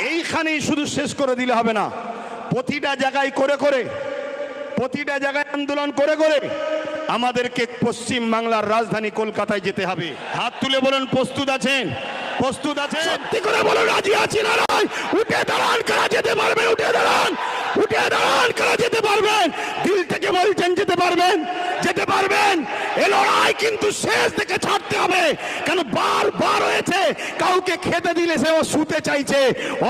এইখানেই শুধু শেষ করে দিলে হবে না। প্রতিটা জায়গায় করে করে, প্রতিটা জায়গায় আন্দোলন করে করে আমাদেরকে পশ্চিম বাংলার রাজধানী কলকাতায় যেতে হবে। হাত তুলে বলেন, প্রস্তুত আছেন? প্রস্তুত আছেন? সত্যি করে বলো রাজি আছি না উঠে দাঁড়ান, কারা যেতে পারবেন উঠে দাঁড়ান। উঠে দাঁড়ান, কারা যেতে পারবেন? দিল থেকে বলছেন যেতে পারবেন? যেতে পারবেন। এ লড়াই কিন্তু শেষ থেকে ছাড়তে হবে। কেন বার বার হয়েছে, কাউকে খেতে দিলে সে ও শুতে চাইছে।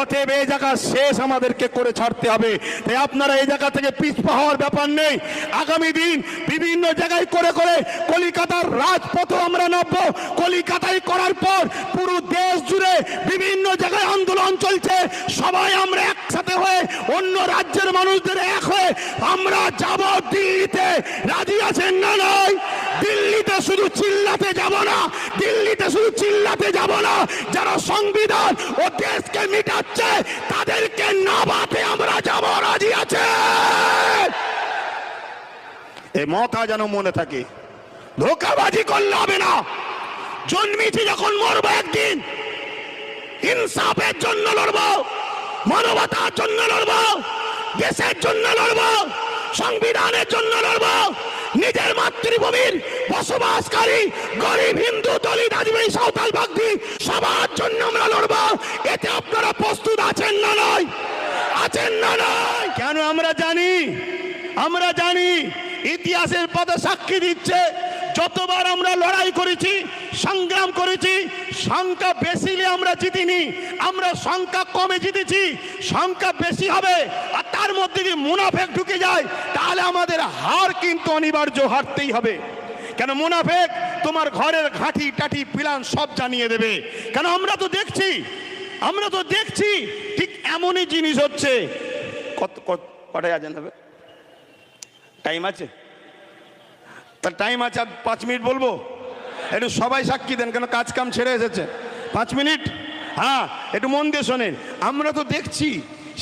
অতএব এই জায়গা শেষ আমাদেরকে করে ছাড়তে হবে। তাই আপনারা এই জায়গা থেকে পিছপা হওয়ার ব্যাপার নেই। আগামী দিন বিভিন্ন জায়গায় করে করে কলিকাতার রাজপথ আমরা নামবো। কলিকাতায় করার পর পুরো দেশ জুড়ে বিভিন্ন জায়গায় আন্দোলন চলছে। সবাই আমরা একসাথে হয়ে অন্য রাজ্যের মানুষদের এক হয়ে আমরা যাব দিল্লিতে। রাজি আছেন না নয় দিল্লিতে শুধু চিল্লাতে যাব না, দিল্লিতে শুধু চিল্লাতে যাব না। যারা সংবিধান ও দেশকে মিটাচ্ছে, তাদেরকে নামাতে আমরা যাব। রাজি আছে এই মতা যেন মনে থাকে। ধোকাবাজি করলে হবে না। জন্মেছি যখন মরবো একদিন। ইনসাফের জন্য লড়বো। মানবতার জন্য লড়বো, দেশের জন্য লড়বো, সংবিধানের জন্য লড়বো, নিজের মাতৃভূমির বসবাসকারী, গরিব, হিন্দু, দলিত, আদিবাসী, সাঁওতাল, বাগদি, সবার জন্য আমরা লড়বো। এতে আপনারা প্রস্তুত আছেন না নয়? আছেন না নয়? কেন আমরা জানি? আমরা জানি ইতিহাসের পথে সাক্ষী দিচ্ছে, যতবার আমরা লড়াই করেছি সংগ্রাম করেছি, সংখ্যা বেশি আমরা জিতিনি, আমরা সংখ্যা কমে জিতেছি, সংখ্যা বেশি হবে আর তার মধ্যে যদি মুনাফেক ঢুকে যায়, তাহলে আমাদের হার কিন্তু অনিবার্য হারতেই হবে। কেন মুনাফেক তোমার ঘরের ঘাঁটি, টাটি, পিলান সব জানিয়ে দেবে। কেন আমরা তো দেখছি, আমরা তো দেখছি, ঠিক এমনই জিনিস হচ্ছে। কত, কত- কটায় আজান হবে? টাইম আছে? তার টাইম আছে, আর পাঁচ মিনিট বলব? একটু সবাই সাক্ষী দেন কেন কাজ কাম ছেড়ে এসেছে। পাঁচ মিনিট? হ্যাঁ একটু মন দিয়ে শোনেন। আমরা তো দেখছি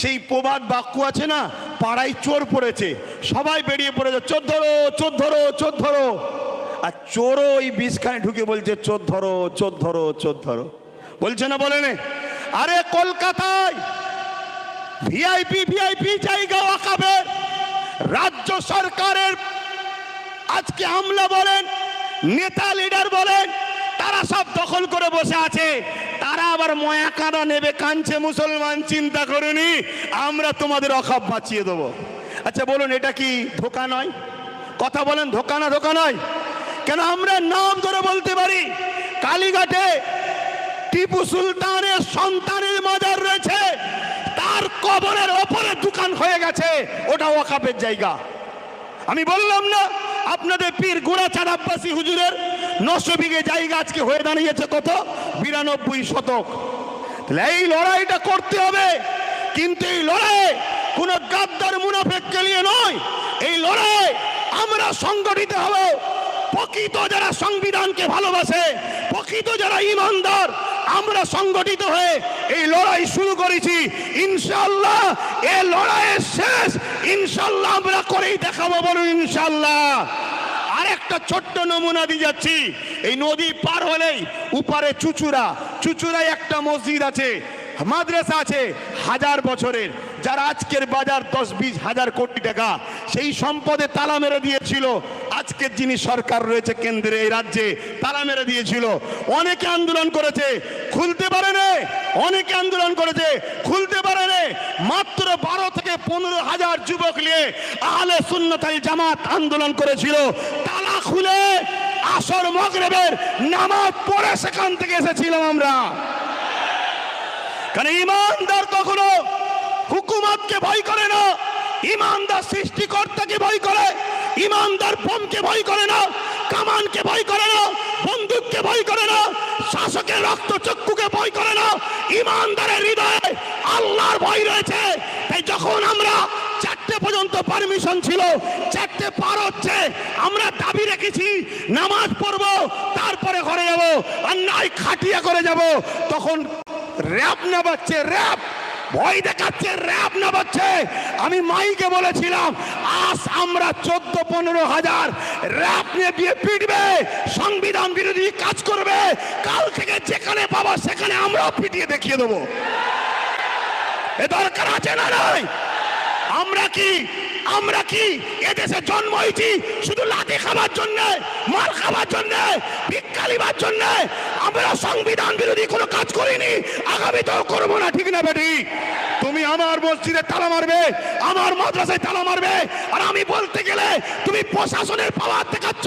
সেই প্রবাদ বাক্য আছে না, পাড়ায় চোর পড়েছে, সবাই বেরিয়ে পড়েছে, চোর ধরো চোর ধরো চোর ধরো। আর চোরও ওই বিষখানে ঢুকে বলছে, চোর ধরো চোর ধরো চোর ধরো। বলছে না বলে নে আরে কলকাতায় ভিআইপি ভিআইপি জায়গা ওয়াকাবে রাজ্য সরকারের আজকে আমলা বলেন নেতা লিডার বলেন, তারা সব দখল করে বসে আছে। তারা আবার ময়া কাঁদা নেবে, কাঁদছে মুসলমান, চিন্তা করেনি, আমরা তোমাদের অখাপ বাঁচিয়ে দেবো। আচ্ছা বলুন, এটা কি ধোকা নয়? কথা বলেন, ধোকা না ধোকা নয়? কেন আমরা নাম ধরে বলতে পারি? কালীঘাটে টিপু সুলতানের সন্তানের মাজার রয়েছে। তার কবরের ওপরে দোকান হয়ে গেছে। ওটা ওয়াকাপের জায়গা। আমি বললাম না আপনাদের পীর গোড়া চার আব্বাসী হুজুরের নশো বিঘে জায়গা আজকে হয়ে দাঁড়িয়েছে কত? বিরানব্বই শতক। এই লড়াইটা করতে হবে। কিন্তু এই লড়াই কোন গাদ্দার মুনাফেককে নিয়ে নয়। এই লড়াই আমরা সংগঠিত হব। প্রকৃত যারা সংবিধানকে ভালোবাসে, প্রকৃত যারা ইমানদার, আমরা সংগঠিত হয়ে এই লড়াই শুরু করেছি। ইনশাল্লাহ এ লড়াইয়ের শেষ। ইনশাল্লাহ আমরা করেই দেখাবো বলুন ইনশাল্লাহ আরেকটা ছোট্ট নমুনা দিয়ে যাচ্ছি। এই নদী পার হলেই উপারে চুচুড়া। চুচুড়ায় একটা মসজিদ আছে, মাদ্রাসা আছে, হাজার বছরের। যারা আজকের বাজার দশ বিশ হাজার কোটি টাকা। সেই সম্পদে তালা মেরে দিয়েছিল আজকের যিনি সরকার রয়েছে কেন্দ্রে, এই রাজ্যে তালা মেরে দিয়েছিল। অনেকে আন্দোলন করেছে, খুলতে পারে না। অনেকে আন্দোলন করেছে, খুলতে পারে না। মাত্র বারো থেকে পনেরো হাজার যুবক নিয়ে আহলে সুন্নতাই জামাত আন্দোলন করেছিল। তালা খুলে আসর মগরেবের নামাজ পড়ে সেখান থেকে এসেছিলাম আমরা। কারণ ইমানদার কখনো হুকুমতকে ভয় করে না। ইমানদার সৃষ্টিকর্তাকে ভয় করে। ইমানদার বোমকে ভয় করে না, কামানকে ভয় করে না, বন্দুককে ভয় করে না, শাসকের রক্ত চক্ষুকে ভয় করে না, ইমানদারের হৃদয়ে আল্লাহর ভয় রয়েছে। তাই যখন আমরা চারটে পর্যন্ত পারমিশন ছিল, চারটে পার হচ্ছে, আমরা দাবি রেখেছি, নামাজ পড়ব, তারপরে ঘরে যাব, আর নাই খাটিয়া করে যাব, তখন র্যাব না বাচ্চে র্যাপ ভয় দেখাচ্ছে র্যাপ না বাচ্চে আমি মাইকে বলেছিলাম, আজ আমরা চোদ্দ, পনেরো হাজার র্যাপ নিয়ে দিয়ে পিটবে, সংবিধান বিরোধী কাজ করবে। কাল থেকে যেখানে পাবা, সেখানে আমরাও পিটিয়ে দেখিয়ে দেবো। এ দরকার আছে না নাই? আমরা কি আমরা কি এদেশে জন্ম হয়েছি শুধু লাঠি খাবার জন্য? খাবার জন্য ভিক্ষা জন্য, আমরা সংবিধান বিরোধী কোনো কাজ করিনি আগামীতেও করব না, ঠিক না বেটি? তুমি আমার মসজিদে তালা মারবে, আমার মাদ্রাসায় তালা মারবে, আর আমি বলতে গেলে তুমি প্রশাসনের পাওয়ার দেখাচ্ছ,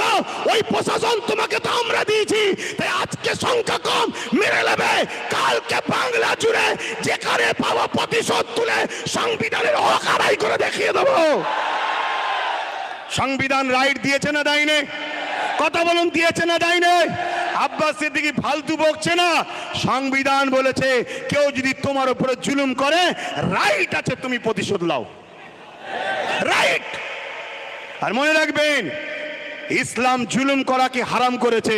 ওই প্রশাসন তোমাকে তো আমরা দিয়েছি, তাই আজকে সংখ্যা কম, মেরে নেবে। কালকে বাংলা জুড়ে যেখানে পাওয়া প্রতিশোধ তুলে সংবিধানের হক আদায় করে দেখিয়ে দেবো। সংবিধান রাইট দিয়েছে না দেয়নি? কথা বলুন, দিয়েছে না দেয়নি আব্বাস সিদ্দিকি ফালতু বকছে না। সংবিধান বলেছে, কেউ যদি তোমার উপরে জুলুম করে রাইট আছে, তুমি প্রতিশোধ লাও রাইট আর মনে রাখবেন, ইসলাম জুলুম করাকে হারাম করেছে।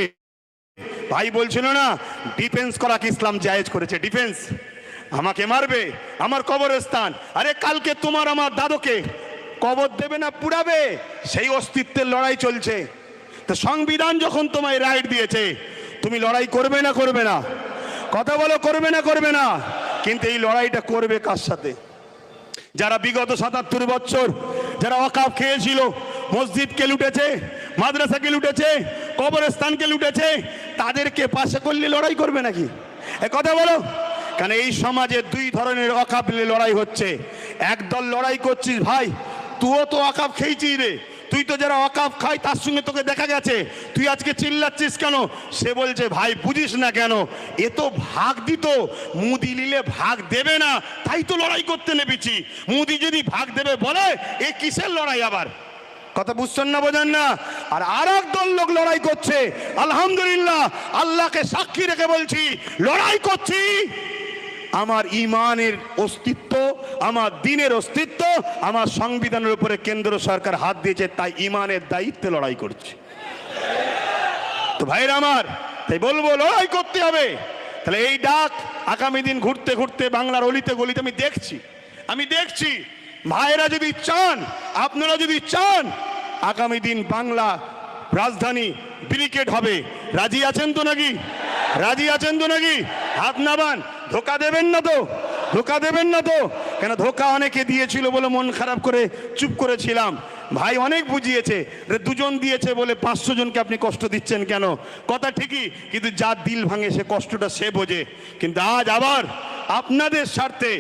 ভাই বলছিল না ডিফেন্স করাকে ইসলাম জায়েজ করেছে। ডিফেন্স আমাকে মারবে, আমার কবরস্থান। আরে কালকে তোমার আমার দাদুকে কবর দেবে না, পুড়াবে? সেই অস্তিত্বের লড়াই চলছে। সংবিধান যখন তোমায় রাইট দিয়েছে, তুমি লড়াই করবে না করবে না। কথা বলো, করবে না করবে না। কিন্তু এই লড়াইটা করবে কার সাথে? যারা বিগত সাতাত্তর বছর যারা অকাপ খেয়েছিল, মসজিদকে লুটেছে, মাদ্রাসাকে লুটেছে, কবরস্থানকে লুটেছে, তাদেরকে পাশে করলে লড়াই করবে নাকি? এ কথা বলো। কারণ এই সমাজে দুই ধরনের অকাপ লড়াই হচ্ছে। একদল লড়াই করছিস, ভাই তুও তো অকাপ খেয়েছিস রে। তুই তো যারা অকাপ খাই, তার সঙ্গে তোকে দেখা গেছে। তুই আজকে চিল্লাচ্ছিস কেন? সে বলছে, ভাই, বুঝিস না কেন? এ তো ভাগ দিত। মুদি নিলে ভাগ দেবে না। তাই তো লড়াই করতে নেমেছি। মুদি যদি ভাগ দেবে, বলে, এ কিসের লড়াই আবার? কথা বুঝছেন না, বোঝেন না? আর আর দল লোক লড়াই করছে। আলহামদুলিল্লাহ, আল্লাহকে সাক্ষী রেখে বলছি, লড়াই করছি। আমার ইমানের অস্তিত্ব, আমার দিনের অস্তিত্ব, আমার সংবিধানের উপরে কেন্দ্র সরকার হাত দিয়েছে, তাই ইমানের দায়িত্বে লড়াই করছে। তো ভাইরা আমার, তাই বলব, লড়াই করতে হবে। তাহলে এই ডাক আগামী দিন ঘুরতে ঘুরতে বাংলার অলিতে গলিতে আমি দেখছি। আমি দেখছি, ভাইরা যদি চান, আপনারা যদি চান, আগামী দিন বাংলা রাজধানী ব্রিকেট হবে। রাজি আছেন তো নাকি? রাজি আছেন তো নাকি? হাত নাবান। ধোকা দেবেন না তো, ধোকা দেবেন না তো। কেন ধোকা অনেকে দিয়েছিল বলে মন খারাপ করে চুপ করেছিলাম। ভাই অনেক বুঝিয়েছে দুজন দিয়েছে বলে পাঁচশো জনকে আপনি কষ্ট দিচ্ছেন কেন? কথা ঠিকই, কিন্তু যার দিল ভাঙে সে কষ্টটা সে বোঝে। কিন্তু আজ আবার আপনাদের স্বার্থে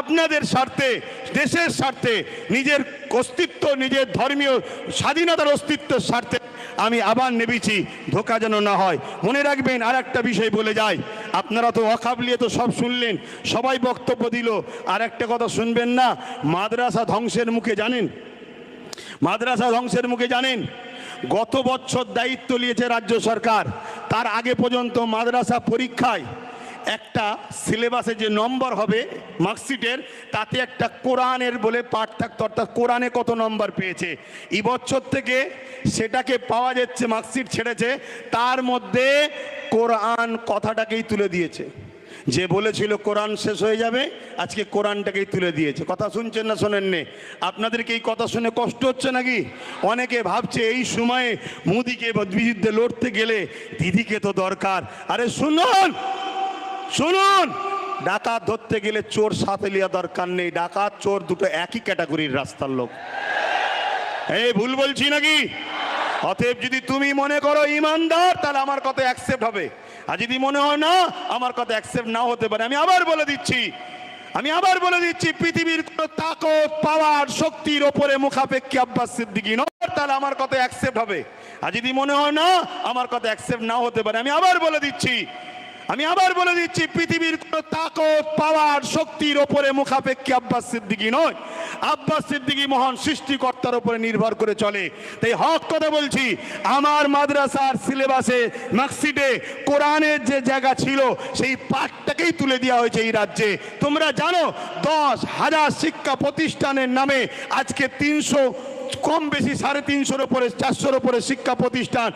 আপনাদের স্বার্থে, দেশের স্বার্থে, নিজের অস্তিত্ব, নিজের ধর্মীয় স্বাধীনতার অস্তিত্বের স্বার্থে আমি আবার নেবেছি ধোকা যেন না হয়। মনে রাখবেন আর একটা বিষয় বলে যায় আপনারা তো অকাবলিয়ে তো সব শুনলেন, সবাই বক্তব্য দিল, আর একটা কথা শুনবেন না, মাদ্রাসা ধ্বংসের মুখে জানেন? মাদ্রাসা ধ্বংসের মুখে জানেন? গত বছর দায়িত্ব নিয়েছে রাজ্য সরকার, তার আগে পর্যন্ত মাদ্রাসা পরীক্ষায় একটা সিলেবাসে যে নম্বর হবে মার্কশিটের তাতে একটা কোরআনের বলে পাঠ থাকতো, অর্থাৎ কোরআনে কত নম্বর পেয়েছে। এই বছর থেকে সেটাকে পাওয়া যাচ্ছে মার্কশিট ছেড়েছে, তার মধ্যে কোরআন কথাটাকেই তুলে দিয়েছে। যে বলেছিল, কোরআন শেষ হয়ে যাবে, আজকে কোরআনটাকেই তুলে দিয়েছে। কথা শুনছেন না শোনেননি? আপনাদেরকে এই কথা শুনে কষ্ট হচ্ছে নাকি? অনেকে ভাবছে, এই সময়ে মুদিকে বিরুদ্ধে লড়তে গেলে দিদিকে তো দরকার। আরে শুনুন! শুনুন। ডাকাত ধরতে গেলে চোর সাথে লিয়া দরকার নেই। ডাকাত, চোর দুটো একই ক্যাটাগরির রাস্তার লোক। এই ভুল বলছি নাকি? অতএব যদি তুমি মনে করো ইমানদার, তাহলে আমার কথা অ্যাকসেপ্ট হবে। আর যদি মনে হয় না, আমার কথা অ্যাকসেপ্ট নাও হতে পারে। আমি আবার বলে দিচ্ছি, আমি আবার বলে দিচ্ছি, পৃথিবীর কোন তাকত, পাওয়ার, শক্তির ওপরে মুখাপেক্ষী আব্বাস সিদ্দিকী নয়, তাহলে আমার কথা অ্যাকসেপ্ট হবে। আর যদি মনে হয় না, আমার কথা অ্যাকসেপ্ট নাও হতে পারে। আমি আবার বলে দিচ্ছি আমি আবার বলে দিচ্ছি, পৃথিবীর কোন তাকত, পাওয়ার, শক্তির ওপরে মুখাপেক্ষী আব্বাস সিদ্দিকী নয়। আব্বাস সিদ্দিকী মহান সৃষ্টিকর্তার উপরে নির্ভর করে চলে। তাই হক কথা বলছি, আমার মাদ্রাসার সিলেবাসে মার্কশিটে কোরআনের যে জায়গা ছিল, সেই পাঠটাকেই তুলে দেওয়া হয়েছে এই রাজ্যে। তোমরা জানো, দশ হাজার শিক্ষা প্রতিষ্ঠানের নামে আজকে তিনশো, কম বেশি সাড়ে তিনশোর উপরে চারশোর উপরে শিক্ষা প্রতিষ্ঠান